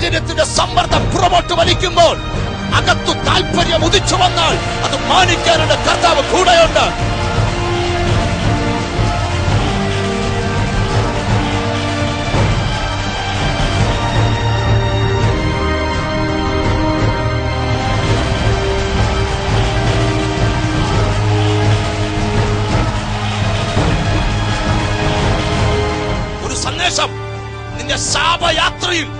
സാഹചര്യത്തിന്റെ സമ്മർദ്ദം പുറമോട്ട് വലിക്കുമ്പോൾ അകത്തു താല്പര്യം ഉദിച്ചു വന്നാൽ അത് മാനിക്കാനുള്ള കർത്താവ് കൂടെയുണ്ട്. ഒരു സന്ദേശം. നിന്റെ ശാപയാത്രയിൽ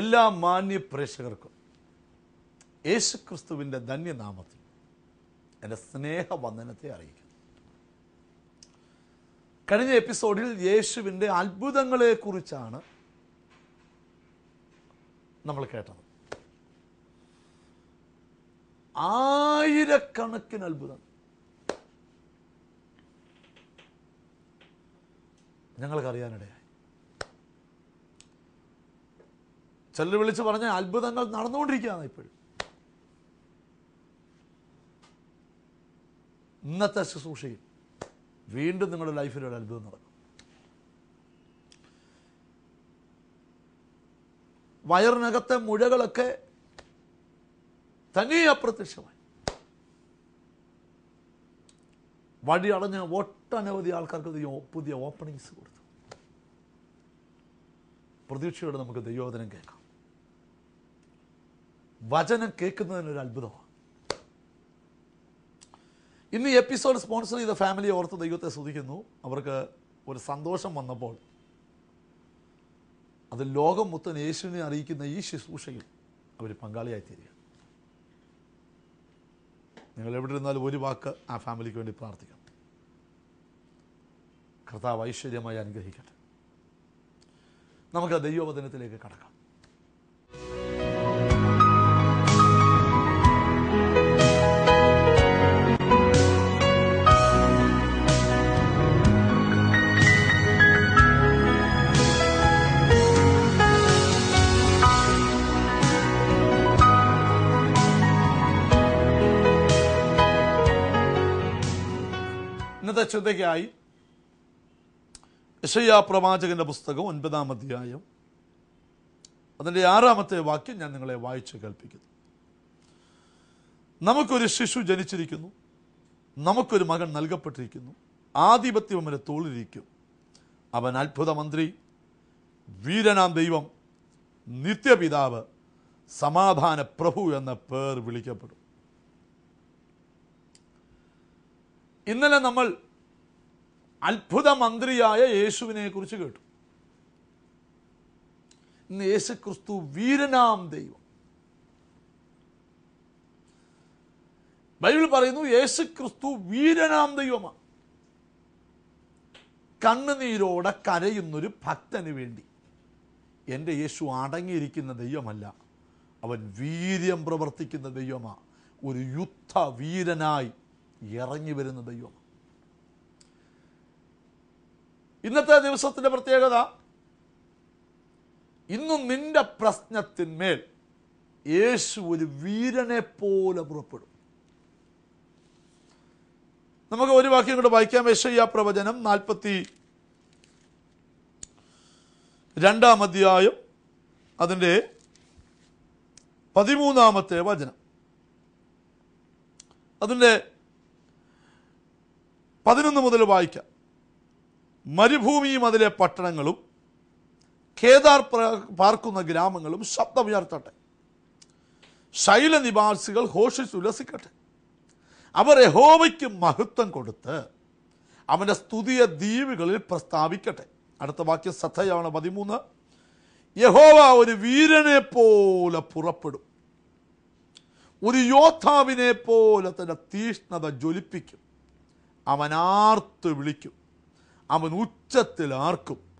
എല്ലാ മാന്യ പ്രേക്ഷകർക്കും യേശുക്രിസ്തുവിന്റെ ധന്യനാമത്തിൽ എന്റെ സ്നേഹവന്ദനത്തെ അറിയിക്കുന്നു. കഴിഞ്ഞ എപ്പിസോഡിൽ യേശുവിന്റെ അത്ഭുതങ്ങളെക്കുറിച്ചാണ് നമ്മൾ കേട്ടത്. ആയിരക്കണക്കിന് അത്ഭുതം ഞങ്ങൾക്കറിയാനിടയായി. ചിലർ വിളിച്ച് പറഞ്ഞ അത്ഭുതങ്ങൾ നടന്നുകൊണ്ടിരിക്കുകയാണ് ഇപ്പോഴും. ഇന്നത്തെ ശുശ്രൂഷയിൽ വീണ്ടും നിങ്ങളുടെ ലൈഫിൽ ഒരു അത്ഭുതം നടക്കും. വയറിനകത്തെ മുഴകളൊക്കെ തനിയെ അപ്രത്യക്ഷമായി. വടി അടഞ്ഞ ഒട്ടനവധി ആൾക്കാർക്ക് പുതിയ ഓപ്പണിങ്സ് കൊടുത്തു. പ്രതീക്ഷയോടെ നമുക്ക് ദൈവോധനം കേൾക്കാം. വചനം കേൾക്കുന്നതിനൊരു അത്ഭുതമാണ്. ഇന്ന് ഈ എപ്പിസോഡ് സ്പോൺസർ ചെയ്ത ഫാമിലി ഓർത്ത് ദൈവത്തെ സ്തുതിക്കുന്നു. അവർക്ക് ഒരു സന്തോഷം വന്നപ്പോൾ അത് ലോകം മൊത്തം യേശുവിനെ അറിയിക്കുന്ന ഈ ശുശ്രൂഷയിൽ അവർ പങ്കാളിയായി തീരുക നിങ്ങൾ എവിടെ ഇരുന്നാലും ഒരു വാക്ക് ആ ഫാമിലിക്ക് വേണ്ടി പ്രാർത്ഥിക്കാം കർത്താവ് ഐശ്വര്യമായി അനുഗ്രഹിക്കട്ടെ. നമുക്ക് ദൈവവചനത്തിലേക്ക് കടക്കാം. ഇന്നത്തെ ചിന്തയ്ക്കായി യശയ്യാ പ്രവാചകന്റെ പുസ്തകം ഒൻപതാം അധ്യായം അതിന്റെ ആറാമത്തെ വാക്യം ഞാൻ നിങ്ങളെ വായിച്ചു കേൾപ്പിക്കുന്നു. നമുക്കൊരു ശിശു ജനിച്ചിരിക്കുന്നു. നമുക്കൊരു മകൻ നൽകപ്പെട്ടിരിക്കുന്നു. ആധിപത്യം അവന് തോളിരിക്കും അവൻ അത്ഭുത മന്ത്രി വീരനാം ദൈവം നിത്യപിതാവ് സമാധാന പ്രഭു എന്ന പേർ വിളിക്കപ്പെടും. ഇന്നലെ നമ്മൾ അത്ഭുത മന്ത്രിയായ യേശുവിനെ കുറിച്ച് കേട്ടു. ഇന്ന് യേശു ക്രിസ്തു വീരനാം ദൈവം. ബൈബിൾ പറയുന്നു യേശു ക്രിസ്തു വീരനാം ദൈവമാണ്. കണ്ണുനീരോടെ കരയുന്നൊരു ഭക്തന് വേണ്ടി. എന്റെ യേശു അടങ്ങിയിരിക്കുന്ന ദൈവമല്ല. അവൻ വീര്യം പ്രവർത്തിക്കുന്ന ദൈവമാണ് ഒരു യുദ്ധ വീരനായി ഇറങ്ങി വരുന്ന ദൈവം. ഇന്നത്തെ ദിവസത്തിന്റെ പ്രത്യേകത ഇന്നും നിന്റെ പ്രശ്നത്തിന്മേൽ യേശു ഒരു വീരനെ പോലെ പുറപ്പെടും. നമുക്ക് ഒരു വാക്യം കൂടെ വായിക്കാം. യശയ്യ പ്രവചനം നാൽപ്പത്തി രണ്ടാം അധ്യായം അതിന്റെ പതിമൂന്നാമത്തെ വചനം. അതിന്റെ പതിനൊന്ന് മുതൽ വായിക്കാം. മരുഭൂമിയും അതിലെ പട്ടണങ്ങളും കേദാർ പാർക്കുന്ന ഗ്രാമങ്ങളും ശബ്ദമുയർത്തട്ടെ. ശൈലനിവാസികൾ ഘോഷിച്ച് ഉല്ലസിക്കട്ടെ. അവർ യഹോവയ്ക്ക് മഹത്വം കൊടുത്ത് അവന്റെ സ്തുതിയ ദ്വീപുകളിൽ പ്രസ്താവിക്കട്ടെ. അടുത്ത വാക്യം ശ്രദ്ധയാണ് പതിമൂന്ന്. യഹോവ ഒരു വീരനെ പോലെ പുറപ്പെടും. ഒരു യോദ്ധാവിനെ പോലെ തന്നെ തീഷ്ണത ജ്വലിപ്പിക്കും. അവൻ ആർത്ത് വിളിക്കും. അവൻ ഉച്ചത്തിൽ ആർക്കും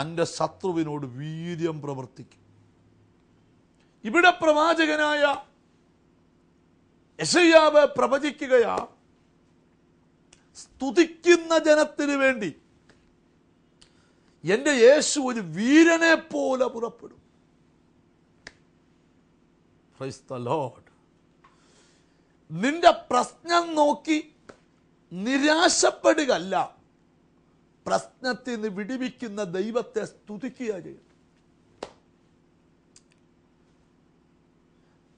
തന്റെ ശത്രുവിനോട് വീര്യം പ്രവർത്തിക്കും. ഇവിടെ പ്രവാചകനായ യശയ്യാവ് പ്രവചിക്കുകയാ സ്തുതിക്കുന്ന ജനത്തിന് വേണ്ടി എന്റെ യേശു ഒരു വീരനെ പോലെ പുറപ്പെടും. Lord. നിന്റെ പ്രശ്നം നോക്കി നിരാശപ്പെടുകയല്ല. പ്രശ്നത്തിൽ നിന്ന് വിടിവിക്കുന്ന ദൈവത്തെ സ്തുതിക്കുക ചെയ്യും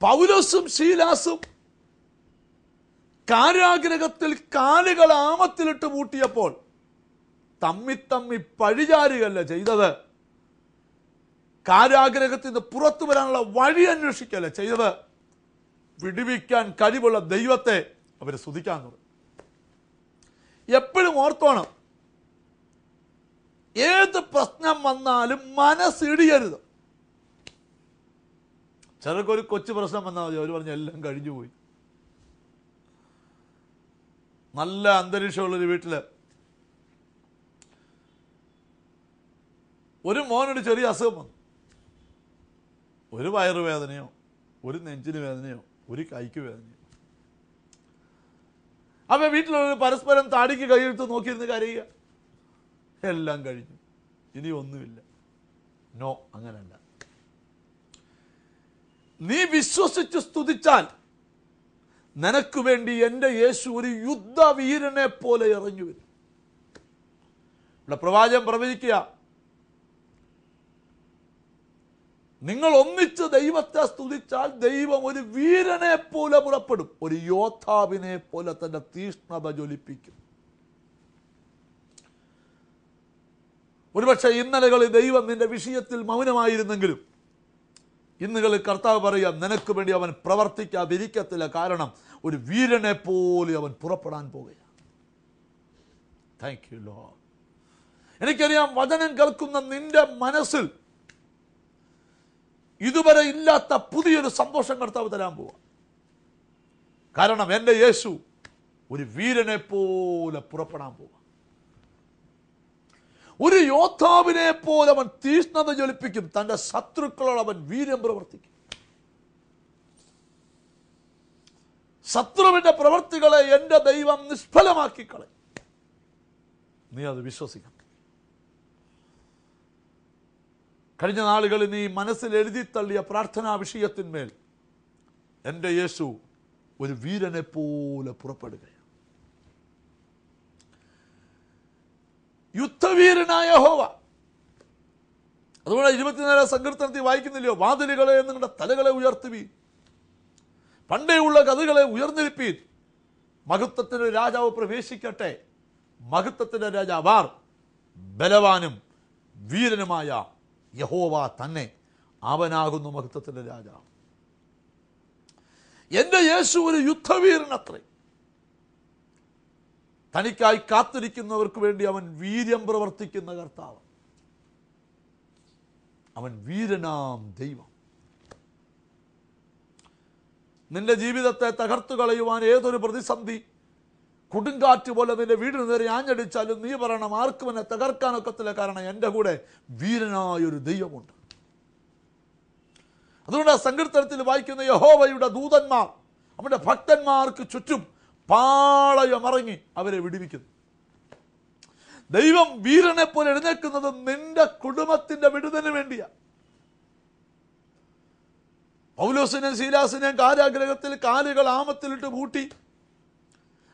പൗലോസും ശീലാസും കാരാഗ്രഹത്തിൽ കാലുകൾ ആമത്തിലിട്ട് പൂട്ടിയപ്പോൾ തമ്മി തമ്മി പഴിചാരുകയല്ല ചെയ്തത്. കാരാഗ്രഹത്തിൽ നിന്ന് പുറത്തു വരാനുള്ള വഴി അന്വേഷിക്കല്ല ചെയ്തത്. വിടുവിക്കാൻ കഴിവുള്ള ദൈവത്തെ അവർ സ്തുതിക്കാൻ തുടങ്ങി. എപ്പോഴും ഓർത്തോണം. ഏത് പ്രശ്നം വന്നാലും മനസ്സിടിയരുത്. ചിലർക്കൊരു കൊച്ചു പ്രശ്നം വന്നാൽ മതി അവർ പറഞ്ഞ എല്ലാം കഴിഞ്ഞു പോയി. നല്ല അന്തരീക്ഷമുള്ളൊരു വീട്ടിൽ ഒരു മോനൊരു ചെറിയ അസുഖം വന്നു. ഒരു വയറുവേദനയോ ഒരു നെഞ്ചിന് വേദനയോ ഒരു കൈക്ക് വേദനയോ. അവ വീട്ടിലുള്ള പരസ്പരം താടിക്ക് കൈയെടുത്ത് നോക്കിയിരുന്ന് കരയുക. എല്ലാം കഴിഞ്ഞു. ഇനി ഒന്നുമില്ല. നോ അങ്ങനല്ല. നീ വിശ്വസിച്ച് സ്തുതിച്ചാൽ നിനക്ക് വേണ്ടി എന്റെ യേശു ഒരു യുദ്ധവീരനെ പോലെ ഇറങ്ങി വരും. ഇവിടെ പ്രവാചകം പ്രവചിക്കുക നിങ്ങൾ ഒന്നിച്ച് ദൈവത്തെ സ്തുതിച്ചാൽ ദൈവം ഒരു വീരനെ പോലെ പുറപ്പെടും. ഒരു യോദ്ധാവിനെ പോലെ തന്റെ തീഷ്ണത ജ്വലിപ്പിക്കും. ഒരുപക്ഷെ ഇന്നലകളിൽ ദൈവം നിന്റെ വിഷയത്തിൽ മൗനമായിരുന്നെങ്കിലും ഇന്നുകളിൽ കർത്താവ് പറയാ നിനക്ക് വേണ്ടി അവൻ പ്രവർത്തിക്കാതിരിക്കത്തില്ല. കാരണം ഒരു വീരനെ പോലെ അവൻ പുറപ്പെടാൻ പോകുകയാണ് താങ്ക് യു ലോ എനിക്കറിയാം വചനം കേൾക്കുന്ന നിന്റെ മനസ്സിൽ ഇതുവരെ ഇല്ലാത്ത പുതിയൊരു സന്തോഷം കർത്താവ് തരാൻ പോവാ. കാരണം എന്റെ യേശു ഒരു വീരനെ പോലെ പുറപ്പെടാൻ പോവാ. ഒരു യോദ്ധാവിനെ പോലെ അവൻ തീഷ്ണത ജ്വലിപ്പിക്കും. തന്റെ ശത്രുക്കളോട് അവൻ വീര്യം പ്രവർത്തിക്കും. ശത്രുവിന്റെ പ്രവൃത്തികളെ എന്റെ ദൈവം നിഷ്ഫലമാക്കി കളയും നീ അത് വിശ്വസിക്കണം. കഴിഞ്ഞ നാളുകളിൽ നീ മനസ്സിൽ എഴുതി തള്ളിയ പ്രാർത്ഥനാ വിഷയത്തിന്മേൽ എന്റെ യേശു ഒരു വീരനെ പോലെ പുറപ്പെടുകയാണ്. യുദ്ധവീരനായ ഹോവ അതുപോലെ ഇരുപത്തിനാലാം സങ്കീർത്തനത്തിൽ വായിക്കുന്നില്ലയോ? വാതിലുകളെ നിങ്ങളുടെ തലകളെ ഉയർത്തുവീൻ. പണ്ടേയുള്ള കഥകളെ ഉയർന്നിരിപ്പീൻ. മഹത്വത്തിന്റെ രാജാവ് പ്രവേശിക്കട്ടെ. മഹത്വത്തിന്റെ രാജാവാർ ബലവാനും വീരനുമായ യഹോവ തന്നെ അവനാകുന്നു മഹത്വത്തിന്റെ രാജാവ്. എന്റെ യേശു ഒരു യുദ്ധവീരനത്രേ. തനിക്കായി കാത്തിരിക്കുന്നവർക്ക് വേണ്ടി അവൻ വീര്യം പ്രവർത്തിക്കുന്ന കർത്താവ്. അവൻ വീരനാം ദൈവം. നിന്റെ ജീവിതത്തെ തകർത്തു കളയുവാൻ ഏതൊരു പ്രതിസന്ധി കൊടുങ്കാറ്റ് പോലെ നിന്റെ വീടിന് നേരെ ആഞ്ഞടിച്ചാലും നീ പറയണം ആർക്കും എന്നെ തകർക്കാനൊക്കത്തില്ല കാരണം എന്റെ കൂടെ വീരനായൊരു ദൈവമുണ്ട്. അതുകൊണ്ട് ആ സങ്കീർത്തനത്തിൽ വായിക്കുന്ന യഹോവയുടെ ദൂതന്മാർ അവരുടെ ഭക്തന്മാർക്ക് ചുറ്റും പാളയമറങ്ങി അവരെ വിടുവിക്കുന്നു. ദൈവം വീരനെ പോലെ എഴുന്നേൽക്കുന്നത് നിന്റെ കുടുംബത്തിന്റെ വിടുതലിന് വേണ്ടിയാ. പൗലോസിനെയും ശീലാസിനെയും കാരാഗ്രഹത്തിൽ കാലുകൾ ആമത്തിലിട്ട് പൂട്ടി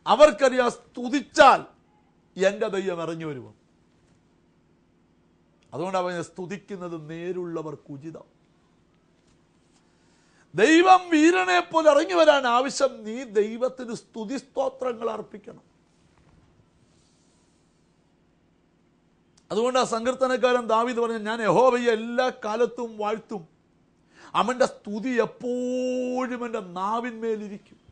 അവർക്കറിയാം സ്തുതിച്ചാൽ എന്റെ ദൈവം ഇറങ്ങി വരുമോ? അതുകൊണ്ട് അവനെ സ്തുതിക്കുന്നത് നേരുള്ളവർക്ക് ഉചിതം. ദൈവം വീരനെ പോലെ ഇറങ്ങി വരാൻ ആവശ്യം നീ ദൈവത്തിന് സ്തുതി സ്തോത്രങ്ങൾ അർപ്പിക്കണം. അതുകൊണ്ട് ആ സങ്കീർത്തനക്കാരൻ ദാവീദ് പറഞ്ഞു ഞാൻ യഹോവയെ എല്ലാ കാലത്തും വാഴ്ത്തും. അവന്റെ സ്തുതി എപ്പോഴും എന്റെ നാവിന്മേലിരിക്കും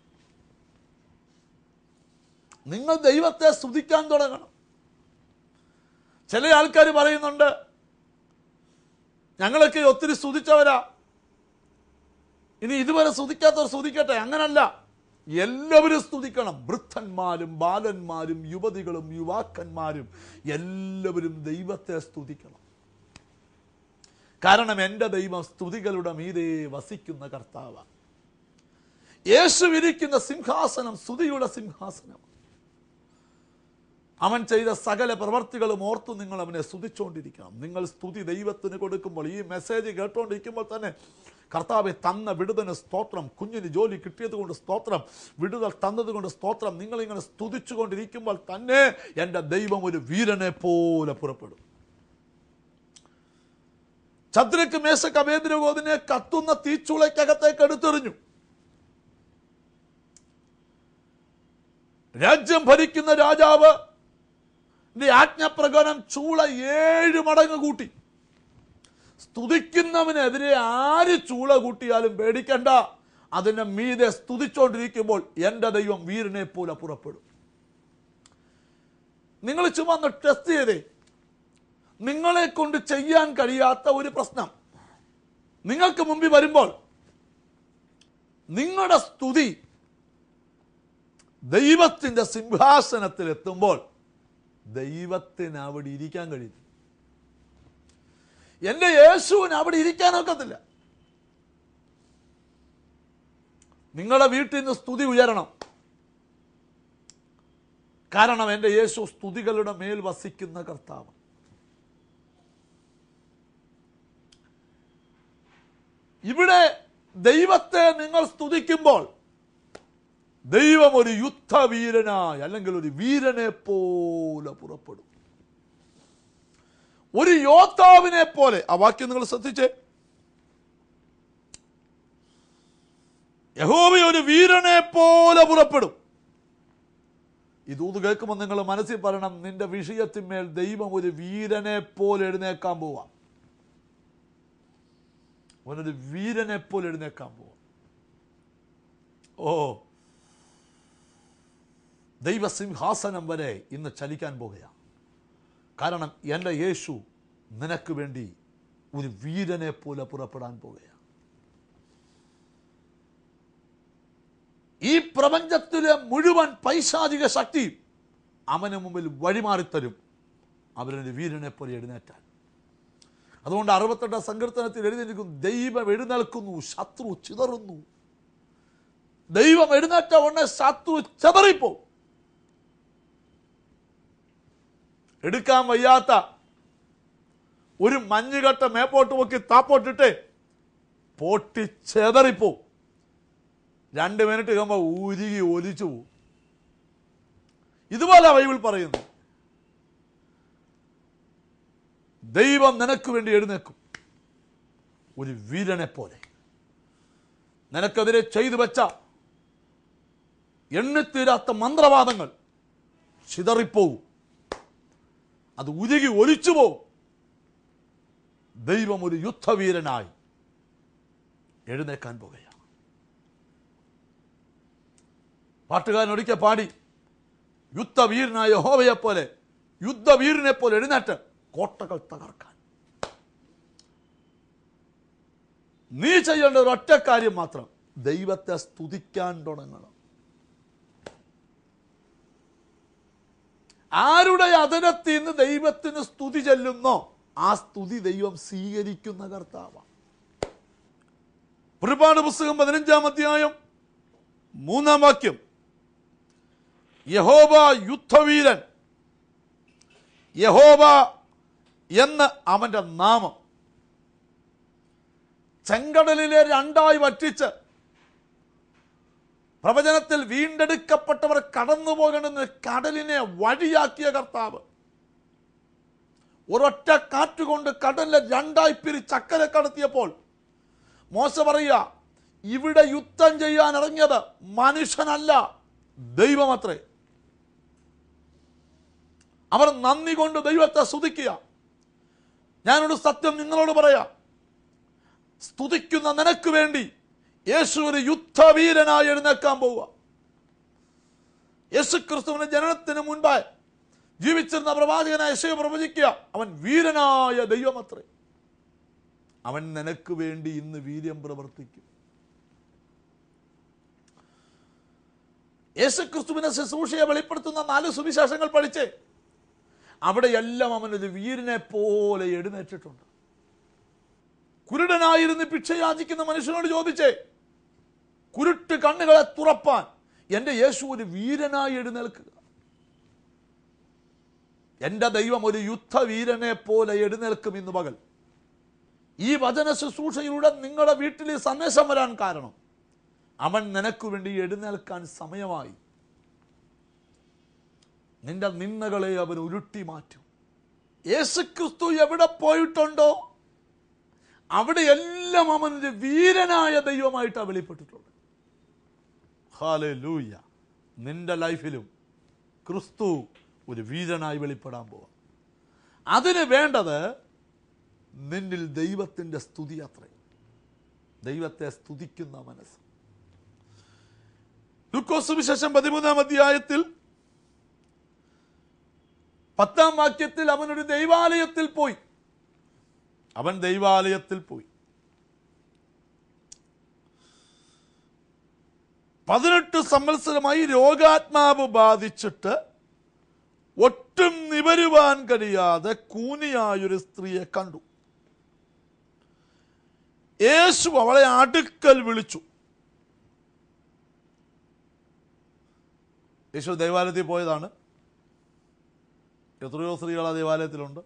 നിങ്ങൾ ദൈവത്തെ സ്തുതിക്കാൻ തുടങ്ങണം. ചില ആൾക്കാർ പറയുന്നുണ്ട് ഞങ്ങളൊക്കെ ഒത്തിരി സ്തുതിച്ചവരാ. ഇനി ഇതുവരെ സ്തുതിക്കാത്തവർ സ്തുതിക്കട്ടെ? അങ്ങനല്ല. എല്ലാവരും സ്തുതിക്കണം. വൃദ്ധന്മാരും ബാലന്മാരും യുവതികളും യുവാക്കന്മാരും എല്ലാവരും ദൈവത്തെ സ്തുതിക്കണം. കാരണം എന്റെ ദൈവം സ്തുതികളുടെ മീതെ വസിക്കുന്ന കർത്താവാണ്. യേശു ഇരിക്കുന്ന സിംഹാസനം സ്തുതിയുടെ സിംഹാസനം അവൻ ചെയ്ത സകല പ്രവർത്തികളും ഓർത്ത് നിങ്ങൾ അവനെ സ്തുതിച്ചുകൊണ്ടിരിക്കണം നിങ്ങൾ സ്തുതി ദൈവത്തിന് കൊടുക്കുമ്പോൾ ഈ മെസ്സേജ് കേട്ടുകൊണ്ടിരിക്കുമ്പോൾ തന്നെ കർത്താവെ തന്ന വിടുതന് സ്തോത്രം കുഞ്ഞിന് ജോലി കിട്ടിയത് കൊണ്ട് സ്തോത്രം വിടുതൽ തന്നതുകൊണ്ട് സ്തോത്രം നിങ്ങളിങ്ങനെ സ്തുതിച്ചുകൊണ്ടിരിക്കുമ്പോൾ തന്നെ എന്റെ ദൈവം ഒരു വീരനെ പോലെ പുറപ്പെടും. ചന്ദ്രക്ക് മേശക്ക് അവേന്ദ്രഗോതിനെ കത്തുന്ന തീച്ചുളയ്ക്കകത്തേക്ക് എടുത്തെറിഞ്ഞു. രാജ്യം ഭരിക്കുന്ന രാജാവ് ആജ്ഞപ്രകാരം ചൂള ഏഴ് മടങ്ങ് കൂട്ടി. സ്തുതിക്കുന്നവനെതിരെ ആര് ചൂള കൂട്ടിയാലും പേടിക്കണ്ട. അതിനെ മീതെ സ്തുതിച്ചുകൊണ്ടിരിക്കുമ്പോൾ എന്റെ ദൈവം വീരനെ പോലെ പുറപ്പെടും. നിങ്ങൾ ചുമ്മാ ഒന്ന് ടെസ്റ്റ് ചെയ്തേ. നിങ്ങളെ കൊണ്ട് ചെയ്യാൻ കഴിയാത്ത ഒരു പ്രശ്നം. നിങ്ങൾക്ക് മുമ്പിൽ വരുമ്പോൾ നിങ്ങളുടെ സ്തുതി ദൈവത്തിന്റെ സിംഹാസനത്തിൽ എത്തുമ്പോൾ ദൈവത്തിന് അവിടെ ഇരിക്കാൻ കഴിയും എന്റെ യേശുവിന് അവിടെ ഇരിക്കാൻ ഒക്കത്തില്ല. നിങ്ങളുടെ വീട്ടിൽ നിന്ന് സ്തുതി ഉയരണം. കാരണം എന്റെ യേശു സ്തുതികളുടെ മേൽ വസിക്കുന്ന കർത്താവ്. ഇവിടെ ദൈവത്തെ നിങ്ങൾ സ്തുതിക്കുമ്പോൾ ദൈവം ഒരു യുദ്ധവീരനായി അല്ലെങ്കിൽ ഒരു വീരനെ പോലെ പുറപ്പെടും. ഒരു യോദ്ധാവിനെ പോലെ. ആ വാക്യം നിങ്ങൾ ശ്രദ്ധിച്ചേ? യഹോവ ഒരു വീരനെ പോലെ പുറപ്പെടും. ഈ ദൂത് കേൾക്കുമ്പോൾ നിങ്ങൾ മനസ്സിൽ പറയണം നിന്റെ വിഷയത്തിന്മേൽ ദൈവം ഒരു വീരനെ പോലെ എഴുന്നേക്കാൻ പോവാം. അവനൊരു വീരനെ പോലെ എഴുന്നേക്കാൻ പോവാം. ഓ ദൈവസിംഹാസനം വരെ ഇന്ന് ചലിക്കാൻ പോകുകയാണ് കാരണം എന്റെ യേശു നിനക്ക് വേണ്ടി ഒരു വീരനെ പോലെ പുറപ്പെടാൻ പോകുകയാണ് ഈ പ്രപഞ്ചത്തിലെ മുഴുവൻ പൈശാചിക ശക്തി അവന് മുമ്പിൽ വഴിമാറിത്തരും. അവരൊരു വീരനെ പോലെ എഴുന്നേറ്റാൻ. അതുകൊണ്ട് അറുപത്തെട്ടാം സങ്കീർത്തനത്തിൽ എഴുതിയിരിക്കുന്നു ദൈവം എഴുന്നേൽക്കുന്നു ശത്രു ചിതറുന്നു. ദൈവം എഴുന്നേറ്റ ഉടനെ ശത്രു ചിതറിപ്പോ എടുക്കാൻ വയ്യാത്ത ഒരു മഞ്ഞുകട്ട മേപ്പോട്ട് പൊക്കി താപ്പോട്ടിട്ട് പൊട്ടി ചെതറിപ്പോ. രണ്ട് മിനിറ്റ് കഴിയുമ്പോൾ ഉരുകി ഒലിച്ചു പോവും. ഇതുപോലെ ബൈബിൾ പറയുന്നു. ദൈവം നിനക്ക് വേണ്ടി എഴുന്നേക്കും ഒരു വീരനെ പോലെ. നിനക്കെതിരെ ചെയ്തു വെച്ച എണ്ണിത്തീരാത്ത മന്ത്രവാദങ്ങൾ ചിതറിപ്പോവും. അത് ഉരുകി ഒലിച്ചു പോവും. ദൈവം ഒരു യുദ്ധവീരനായി എഴുന്നേക്കാൻ പോകുകയാണ് പാട്ടുകാരൻ ഒരിക്കൽ പാടി യുദ്ധവീരനായ ഹോവയെ പോലെ യുദ്ധവീരനെ പോലെ എഴുന്നേറ്റ് കോട്ടകൾ തകർക്കാൻ. നീ ചെയ്യേണ്ട ഒരു കാര്യം മാത്രം ദൈവത്തെ സ്തുതിക്കാൻ തുടങ്ങണം. ആരുടെ അതനത്തിൽ നിന്ന് ദൈവത്തിന് സ്തുതി ചെല്ലുന്നോ ആ സ്തുതി ദൈവം സ്വീകരിക്കുന്ന കർത്താവാണ്. ഒരുപാട് പുസ്തകം പതിനഞ്ചാം അധ്യായം മൂന്നാം വാക്യം. യഹോബ യുദ്ധവീരൻ. യഹോബ എന്ന് അവന്റെ നാമം. ചെങ്കടലിലെ രണ്ടായി വറ്റിച്ച് പ്രവചനത്തിൽ വീണ്ടെടുക്കപ്പെട്ടവർ കടന്നു പോകണമെന്ന് കടലിനെ വഴിയാക്കിയ കർത്താവ്. ഒരൊറ്റ കാറ്റുകൊണ്ട് കടലിനെ രണ്ടായി പിരിച്ചക്കരെ കടത്തിയപ്പോൾ മോശ പറയുക ഇവിടെ യുദ്ധം ചെയ്യാൻ ഇറങ്ങിയത് മനുഷ്യനല്ല ദൈവമത്രേ. അവർ നന്ദി കൊണ്ട് ദൈവത്തെ സ്തുതിക്കുക. ഞാനൊരു സത്യം നിങ്ങളോട് പറയാം. സ്തുതിക്കുന്ന നിനക്ക് വേണ്ടി യേശു ഒരു യുദ്ധവീരനായി എഴുന്നേൽക്കാൻ പോവുക. യേശു ക്രിസ്തുവിന് ജനനത്തിന് മുൻപായി ജീവിച്ചിരുന്ന പ്രവാചകനായ യേശുവെ പ്രവചിക്കുക. അവൻ വീരനായ ദൈവമത്രേ. അവൻ നിനക്ക് വേണ്ടി ഇന്ന് വീര്യം പ്രവർത്തിക്കും. യേശുക്രിസ്തുവിനെ ശുശ്രൂഷയെ വെളിപ്പെടുത്തുന്ന നാല് സുവിശേഷങ്ങൾ പഠിച്ച് അവിടെയെല്ലാം അവനൊരു വീരനെ പോലെ എഴുന്നേറ്റിട്ടുണ്ട്. കുരുടനായിരുന്ന് ഭിക്ഷ യാചിക്കുന്ന മനുഷ്യനോട് ചോദിച്ചേ കുരുട്ട് കണ്ണുകളെ തുറപ്പാൻ എന്റെ യേശു ഒരു വീരനായി എഴുന്നേൽക്കുക. എന്റെ ദൈവം ഒരു യുദ്ധവീരനെ പോലെ എഴുന്നേൽക്കും ഇന്ന് പകൽ. ഈ വചന ശുശ്രൂഷയിലൂടെ നിങ്ങളുടെ വീട്ടിൽ സന്ദേശം വരാൻ കാരണം അവൻ നിനക്ക് വേണ്ടി എഴുന്നേൽക്കാൻ സമയമായി. നിന്റെ നിന്ദകളെ അവൻ ഉരുട്ടി മാറ്റും. യേശുക്രിസ്തു എവിടെ പോയിട്ടുണ്ടോ? അവിടെ എല്ലാം അവൻ ഒരു വീരനായ ദൈവമായിട്ടാണ് വെളിപ്പെട്ടിട്ടുള്ളത് ഹാലൂയ്യ നിന്റെ ലൈഫിലും ക്രിസ്തു ഒരു വീരനായി വെളിപ്പെടാൻ പോവാം. അതിന് വേണ്ടത് നിന്നിൽ ദൈവത്തിന്റെ സ്തുതി അത്രയും ദൈവത്തെ സ്തുതിക്കുന്ന മനസ്സ്. ലുക്കോസ് വിശേഷം പതിമൂന്നാം അധ്യായത്തിൽ പത്താം വാക്യത്തിൽ അവനൊരു ദൈവാലയത്തിൽ പോയി. അവൻ ദൈവാലയത്തിൽ പോയി. പതിനെട്ട് സംവത്സരമായി രോഗാത്മാവ് ബാധിച്ചിട്ട് ഒട്ടും നിവരുവാൻ കഴിയാതെ കൂനിയായൊരു സ്ത്രീയെ കണ്ടു. യേശു അവളെ അടുക്കൽ വിളിച്ചു. യേശു ദേവാലയത്തിൽ പോയതാണ്. എത്രയോ സ്ത്രീകൾ ആ ദേവാലയത്തിലുണ്ട്.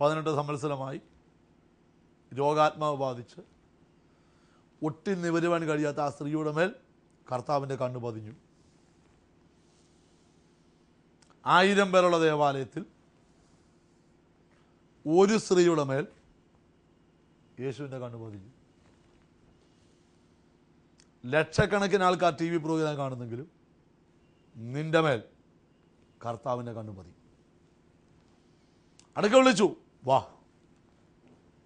പതിനെട്ട് സംവത്സരമായി രോഗാത്മാവ് ബാധിച്ച് ഒട്ടി നിവരുവാൻ കഴിയാത്ത ആ സ്ത്രീയുടെ മേൽ കർത്താവിന്റെ കണ്ണു പതിഞ്ഞു. ആയിരം പേരുള്ള ദേവാലയത്തിൽ ഒരു സ്ത്രീയുടെ മേൽ യേശുവിന്റെ കണ്ണു പതിഞ്ഞു. ലക്ഷക്കണക്കിന് ആൾക്കാർ ടി വി പ്രോഗ്രാം കാണുന്നെങ്കിലും നിന്റെ മേൽ കർത്താവിന്റെ കണ്ണു പതി അടുക്ക വിളിച്ചു വാ.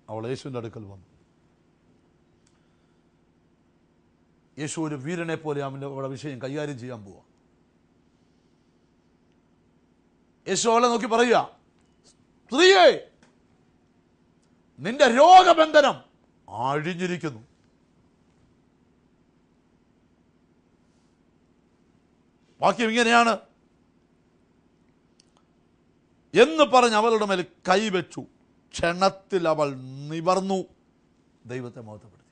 അവൾ യേശുവിന്റെ അടുക്കൽ വന്നു. യേശു ഒരു വീരനെ പോലെ അവന്റെ അവിടെ വിഷയം കൈകാര്യം ചെയ്യാൻ പോവാ. യേശു അവളെ നോക്കി പറയുക സ്ത്രീയെ നിന്റെ രോഗബന്ധനം അഴിഞ്ഞിരിക്കുന്നു. വാക്യം ഇങ്ങനെയാണ്. എന്ന് പറഞ്ഞ് അവളുടെ മേൽ കൈവച്ചു. ക്ഷണത്തിൽ അവൾ നിവർന്നു. ദൈവത്തെ മഹത്വപ്പെടുത്തി.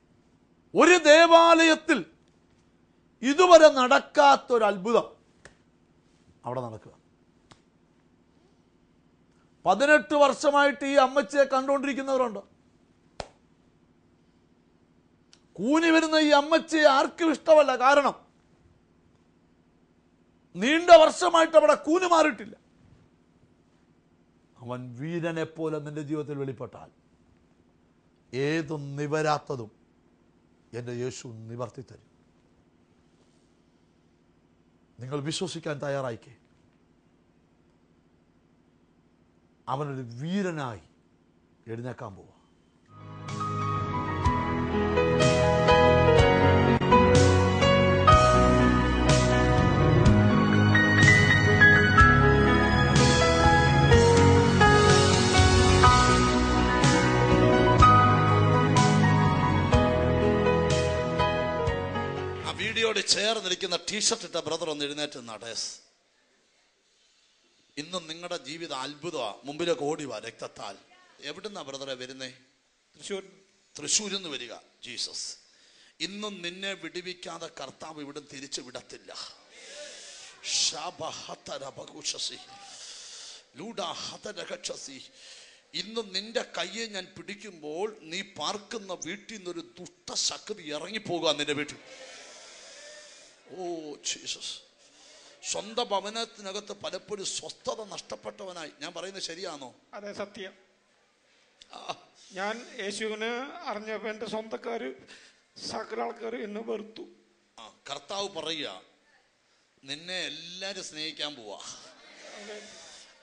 ഒരു ദേവാലയത്തിൽ ഇതുവരെ നടക്കാത്തൊരു അത്ഭുതം അവിടെ നടക്കുക. പതിനെട്ട് വർഷമായിട്ട് ഈ അമ്മച്ചിയെ കണ്ടുകൊണ്ടിരിക്കുന്നവരുണ്ട്. കൂനി വരുന്ന ഈ അമ്മച്ചിയെ ആർക്കും ഇഷ്ടമല്ല. കാരണം നീണ്ട വർഷമായിട്ട് അവിടെ കൂന് മാറിയിട്ടില്ല. അവൻ വീരനെ പോലെ നിന്റെ ജീവിതത്തിൽ വെളിപ്പെട്ടാൽ. ഏതും നിവരാത്തതും എന്റെ യേശു നിവർത്തി തരും നിങ്ങൾ വിശ്വസിക്കാൻ തയ്യാറായിക്കേ. അവനൊരു വീരനായി എഴുന്നേക്കാൻ പോവാ. ആ ചേർന്നിരിക്കുന്ന ടീഷർട്ട് ഇട്ട ബ്രദർ ഒന്ന് എഴുന്നേറ്റ് നടേസ് ഇന്നും നിങ്ങളുടെ ജീവിതം അത്ഭുതമാണ് മുമ്പിലേക്ക് ഓടി വാ രക്തത്താൽ. എവിടുന്നാ ബ്രദറെ വരുന്നേ? തൃശ്ശൂർ തൃശ്ശൂരിൽ നിന്ന് വരിക. ജീസസ് ഇന്നും നിന്നെ വിടിവിക്കാതെ കർത്താവ് ഇവിടെ തിരിച്ചു വിടത്തില്ല. ഇന്നും നിന്റെ കയ്യെ ഞാൻ പിടിക്കുമ്പോൾ നീ പാർക്കുന്ന വീട്ടിൽ നിന്നൊരു ദുഷ്ടശക്തി ഇറങ്ങിപ്പോകുക നിന്റെ വീട്ടിൽ. Oh Jesus. സ്വന്തം ഭവനത്തിനകത്ത് പലപ്പോഴും സ്വസ്ഥത നഷ്ടപ്പെട്ടവനായി. ഞാൻ പറയുന്നത് ശരിയാണോ? അതെ സത്യം. ഞാൻ യേശുവിനെ അറിഞ്ഞപ്പോൾ എന്റെ സ്വന്തക്കാർ സകല ആൾക്കാർ എന്നെ വെറുത്തു. ആ കർത്താവ് പറയുക നിന്നെ എല്ലാരും സ്നേഹിക്കാൻ പോവാ.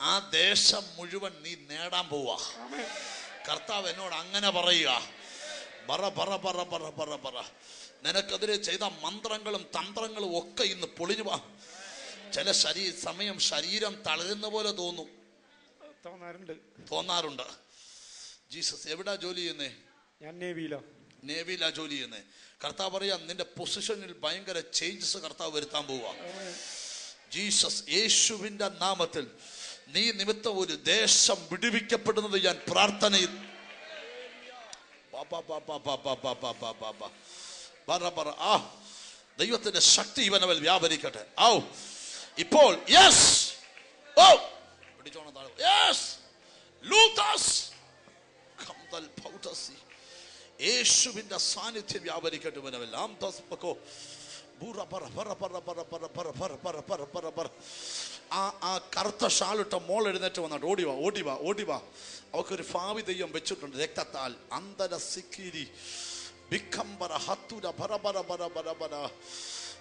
ആ ദേശം മുഴുവൻ നീ നേടാൻ പോവാ. കർത്താവ് എന്നോട് അങ്ങനെ പറയുക. പറ പറ പറ പറ പറ പറ. നിനക്കെതിരെ ചെയ്ത മന്ത്രങ്ങളും തന്ത്രങ്ങളും ഒക്കെ ഇന്ന് പൊളിഞ്ഞു പോവാ ചില ശരീ സമയം ശരീരം തളരുന്ന പോലെ തോന്നും തോന്നാറുണ്ട് തോന്നാറുണ്ട് ജീസസ് എവിടാ ജോലി ചെയ്യുന്നേ ഞാൻ നേവിയിലാ നേവിയിലാ ജോലി ചെയ്യുന്നേ കർത്താവ് പറയാം നിന്റെ പൊസിഷനിൽ ഭയങ്കര ചേഞ്ചസ് കർത്താവ് വരുത്താൻ പോവാ ജീസസ് യേശുവിന്റെ നാമത്തിൽ നീ നിമിത്തം ഒരു ദേശം വിടുവിക്കപ്പെടുന്നത് ഞാൻ പ്രാർത്ഥനയിൽ പറ ആ ദൈവത്തിന്റെ ശക്തി ഇവനവൽ വ്യാപരിക്കട്ടെ ഔ ഇപ്പോൾ യെസ് ഓ പിടിച്ചോണം യെസ് ലൂത്താസ് കന്തൽ ഭൗതസി യേശുവിന്റെ സാന്നിധ്യം വ്യാപരിക്കട്ടെ ഇവനവൽ ആം തസ് പക്കോ ആ ആ കറുത്ത ഷാളിട്ട മോൾ എഴുന്നേറ്റ് വന്നാട്ട് ഓടിവാ ഓടിവാ ഓടിവാ അവക്കൊരു ഭാവി ദൈവം വെച്ചിട്ടുണ്ട് രക്തത്താൽ അന്തര സിക്കിരി ബിക്കംബര ഹത്തുര ബറ ബറ ബറ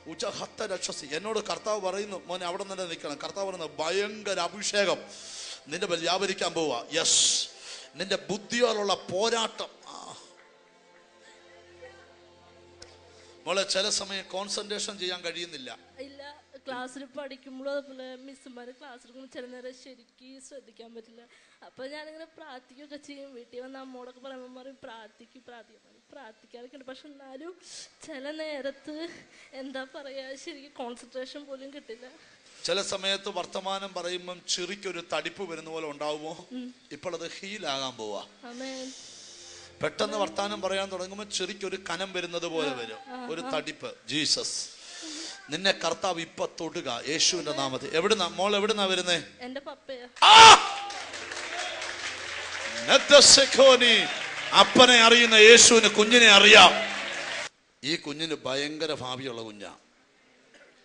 ഉച്ച ഹത്ത രക്ഷസി. എന്നോട് കർത്താവ് പറയുന്നു മോനെ അവിടെ തന്നെ നിൽക്കണം. കർത്താവ് പറയുന്നത് ഭയങ്കര അഭിഷേകം. നിന്റെ മേൽ വ്യാപരിക്കാൻ പോവാ. യെസ് നിന്റെ ബുദ്ധിയോടുള്ള പോരാട്ടം. മോളെ ചില സമയം കോൺസെൻട്രേഷൻ ചെയ്യാൻ കഴിയുന്നില്ല. ക്ലാസ്സിൽ പഠിക്കുമ്പോഴും അതുപോലെ മിസ്സുമാർ ക്ലാസ് എടുക്കുമ്പോൾ ചില നേരം ശരിക്കും ശ്രദ്ധിക്കാൻ പറ്റില്ല. അപ്പൊ ഞാനിങ്ങനെ പ്രാർത്ഥിക്കുകയൊക്കെ ചെയ്യും. വീട്ടിൽ വന്ന് അമ്മോടൊക്കെ പറയുമ്പോൾ പറയും പ്രാർത്ഥിക്കും പ്രാർത്ഥിക്കും. പ്രാർത്ഥിക്കാറൊക്കെ ഉണ്ട് പക്ഷെ എന്നാലും ചില നേരത്ത് എന്താ പറയാ ശരിക്കും കോൺസെൻട്രേഷൻ പോലും കിട്ടില്ല. ചില സമയത്ത് വർത്തമാനം പറയുമ്പം ചെറിക്കൊരു തടിപ്പ് വരുന്ന പോലെ ഉണ്ടാവുമോ? ഇപ്പോൾ അത് ഹീലാകാൻ പോവാ. പെട്ടെന്ന് വർത്താനം പറയാൻ തുടങ്ങുമ്പോൾ ചെറിക്കൊരു കനം വരുന്നത് പോലെ വരും. ഒരു തടിപ്പ്. ജീസസ്. നിന്നെ കർത്താവ് ഇപ്പൊ തൊടുക യേശുവിന്റെ നാമത്തിൽ. എവിടുന്ന? മോൾ എവിടുന്നാ വരുന്നേ. അപ്പനെ അറിയുന്ന യേശുവിന് കുഞ്ഞിനെ അറിയാം. ഈ കുഞ്ഞിന് ഭയങ്കര ഭാവിയുള്ള കുഞ്ഞാ.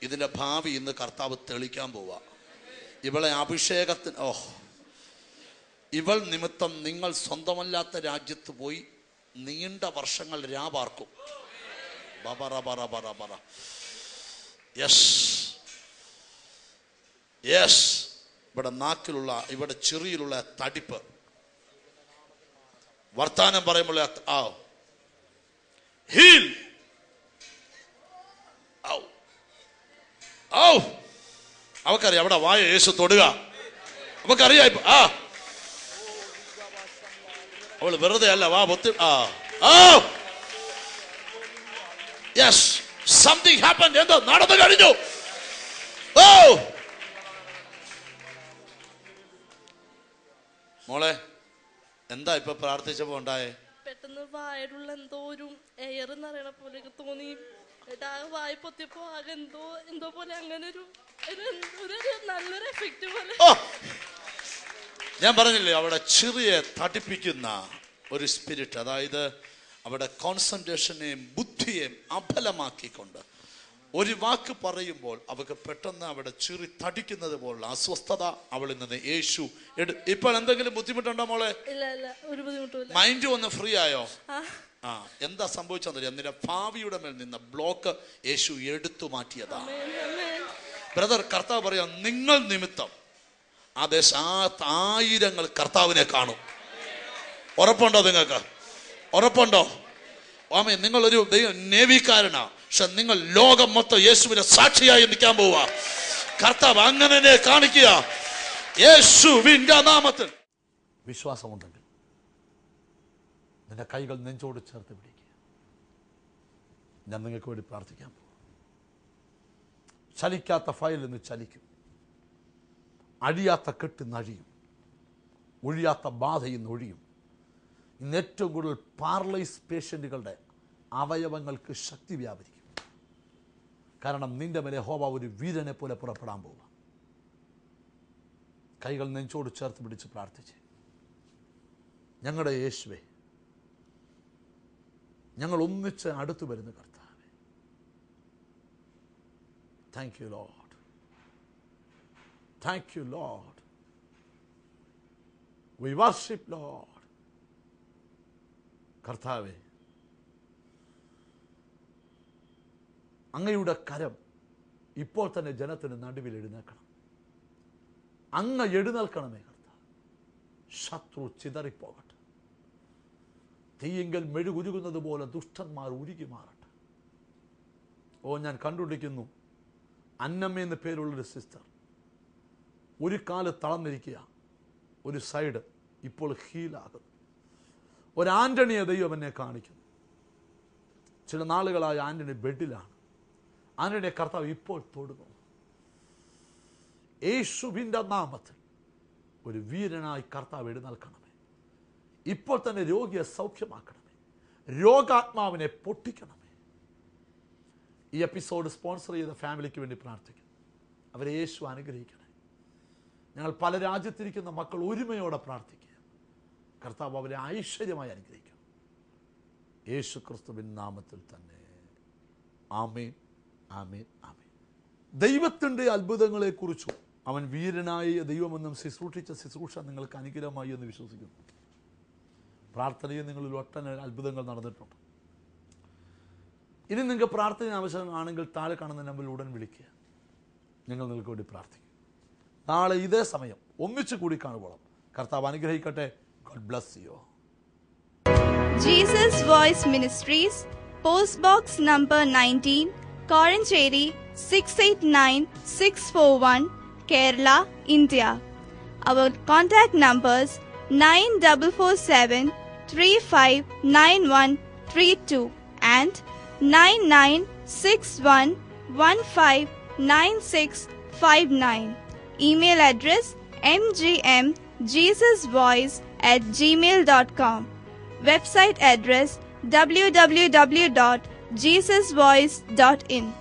ഇതിന്റെ ഭാവി ഇന്ന് കർത്താവ് തെളിക്കാൻ പോവാ. ഇവളെ അഭിഷേകത്തിന് ഓ. ഇവൾ നിമിത്തം നിങ്ങൾ സ്വന്തമല്ലാത്ത രാജ്യത്ത് പോയി നീണ്ട വർഷങ്ങൾ രാപാർക്കും ബബറ ബറ ബറ ബറ യെസ് യെസ് ഇവിടെ നാക്കിലുള്ള ഇവിടെ ചെറിയിലുള്ള തടിപ്പ്. വർത്താനം പറയുമ്പോൾ ആ ഹീൽ അവക്കറിയാം അവിടെ വായ യേശു തൊടുക. അവക്കറിയാം ഇപ്പൊ ആ. അവൾ വെറുതെ അല്ല വാ പൊത്തി ആ. യെസ് സംതിങ് ഹാപ്പൻ എന്തോ നടന്നു കഴിഞ്ഞു. ഓ. മോളെ എന്താ ഇപ്പൊ പ്രാർത്ഥിച്ചപ്പോ ഉണ്ടായേ? പെട്ടെന്ന് വായലുള്ള എന്തോ ഒരു എയർ എന്നറിയണ പോലെ തോന്നി. എന്നിട്ട് ആ വായ പൊത്തിയപ്പോ ആകെ എന്തോ എന്തോ പോലെ അങ്ങനെ ഒരു നല്ലൊരു എഫക്റ്റ് പോലെ. ഞാൻ പറഞ്ഞില്ലേ അവിടെ ചെറിയ തടിപ്പിക്കുന്ന ഒരു സ്പിരിറ്റ് അതായത് അവിടെ കോൺസെൻട്രേഷനെയും ബുദ്ധിയെയും അഫലമാക്കിക്കൊണ്ട് ഒരു വാക്ക് പറയുമ്പോൾ അവൾക്ക് പെട്ടെന്ന് അവിടെ ചിറി തടിക്കുന്നത് പോലുള്ള അസ്വസ്ഥത അവളിൽ നിന്ന് യേശു ഇപ്പോൾ എന്തെങ്കിലും ബുദ്ധിമുട്ടുണ്ടോ മോളെ? മൈൻഡ് ഒന്ന് ഫ്രീ ആയോ? ആ. എന്താ സംഭവിച്ചെന്നറിയാം നിന്റെ ഭാവിയുടെ മേൽ നിന്ന് ബ്ലോക്ക് യേശു എടുത്തു ആമേൻ. ബ്രദർ കർത്താവ് പറയാം നിങ്ങൾ നിമിത്തം ആ ആയിരങ്ങൾ കർത്താവിനെ കാണും. ഉറപ്പുണ്ടോ നിങ്ങൾക്ക്? ഉറപ്പുണ്ടോ? ആമേ നിങ്ങളൊരു നേവിക്കാരനാ. പക്ഷെ നിങ്ങൾ ലോകം മൊത്തം യേശുവിനെ സാക്ഷിയായി നിൽക്കാൻ പോവുക കർത്താവ് അങ്ങനെ കാണിക്കുക. യേശുവിന്റെ നാമത്തിൽ. വിശ്വാസമുണ്ടെങ്കിൽ നിന്റെ കൈകൾ നെഞ്ചോട് ചേർത്ത് പിടിക്കുക. ഞാൻ നിങ്ങൾക്ക് വേണ്ടി പ്രാർത്ഥിക്കാൻ പോകും ചലിക്കാത്ത ഫയൽ ഇന്ന് ചലിക്കും. അഴിയാത്ത കെട്ട് ഇന്ന് അഴിയും ഒഴിയാത്ത ബാധയിൽ നിന്ന് ഒഴിയും. ഇന്ന് ഏറ്റവും കൂടുതൽ പാർലൈസ് പേഷ്യന്റുകളുടെ അവയവങ്ങൾക്ക് ശക്തി വ്യാപരിക്കും. കാരണം നിന്റെ മേലെ ഹോബ ഒരു വീരനെ പോലെ പുറപ്പെടാൻ പോവുക. കൈകൾ നെഞ്ചോട് ചേർത്ത് പിടിച്ച് പ്രാർത്ഥിച്ച്. ഞങ്ങളുടെ യേശുവെ ഞങ്ങൾ ഒന്നിച്ച് അടുത്തു വരുന്ന കർത്താവെ. Thank you Lord thank you Lord we worship Lord കർത്താവെ അങ്ങയുടെ കരം ഇപ്പോൾ തന്നെ ജനത്തിന് നടുവിൽ എഴുന്നേൽക്കണം. അങ്ങ് എഴുന്നേൽക്കണമേ കർത്താവ്. ശത്രു ചിതറിപ്പോകട്ടെ. തീയെങ്കിൽ മെഴുകുരുകുന്നത് പോലെ ദുഷ്ടന്മാർ ഉരുകി മാറട്ടെ. ഓ ഞാൻ കണ്ടുപിടിക്കുന്നു. അന്നമ്മ എന്ന പേരുള്ളൊരു സിസ്റ്റർ ഒരു കാൽ തളർന്നിരിക്കുക. ഒരു സൈഡ് ഇപ്പോൾ ഹീലാകുന്നു. ഒരു ആന്റണിയെ ദൈവം എന്നെ കാണിക്കുന്നു. ചില നാളുകളായി ആന്റണി ബെഡിലാണ്. ആന്റണിയെ കർത്താവ് ഇപ്പോൾ തൊടുന്നു. യേശുവിന്റെ നാമത്തിൽ ഒരു വീരനായി കർത്താവ് എഴുന്നേൽക്കണമേ. ഇപ്പോൾ തന്നെ രോഗിയെ സൗഖ്യമാക്കണമേ. രോഗാത്മാവിനെ പൊട്ടിക്കണമേ. ഈ എപ്പിസോഡ് സ്പോൺസർ ചെയ്ത ഫാമിലിക്ക് വേണ്ടി പ്രാർത്ഥിക്കുന്നു. അവരെ യേശു അനുഗ്രഹിക്കണേ ഞങ്ങൾ പല രാജ്യത്തിരിക്കുന്ന മക്കൾ ഒരുമയോടെ പ്രാർത്ഥിക്കുക. കർത്താവ് അവരെ ഐശ്വര്യമായി അനുഗ്രഹിക്കണം യേശു ക്രിസ്തുവിൻ നാമത്തിൽ തന്നെ. ആമേൻ ആമേൻ ആമേൻ. ദൈവത്തിന്റെ അത്ഭുതങ്ങളെക്കുറിച്ചും അവൻ വീരനായ ദൈവമെന്നും ശുശ്രൂഷിച്ച ശുശ്രൂഷ നിങ്ങൾക്ക് അനുഗ്രഹമായി എന്ന് വിശ്വസിക്കുന്നു. പ്രാർത്ഥനയിൽ നിങ്ങളിൽ ഒട്ടനവധി അത്ഭുതങ്ങൾ നടന്നിട്ടുണ്ട്. ഇനി നിങ്ങൾക്ക് പ്രാർത്ഥന ആവശ്യമാണെങ്കിൽ താഴെ കാണുന്ന നമ്പറിൽ ഉടൻ വിളിക്കുക. ഞങ്ങൾ നിങ്ങൾക്ക് വേണ്ടി പ്രാർത്ഥിക്കും. നാളെ ഇതേ സമയം ഒന്നിച്ചു കൂടി കാണുവോളം. കർത്താവ് അനുഗ്രഹിക്കട്ടെ. God bless you. Jesus Voice Ministries, Post Box Number 19, Korancherry 689641, Kerala, India. Our contact numbers 9447 359132 and 9961159659. Email address mgm jesus voice at gmail.com. Website address www.jesusvoice.in.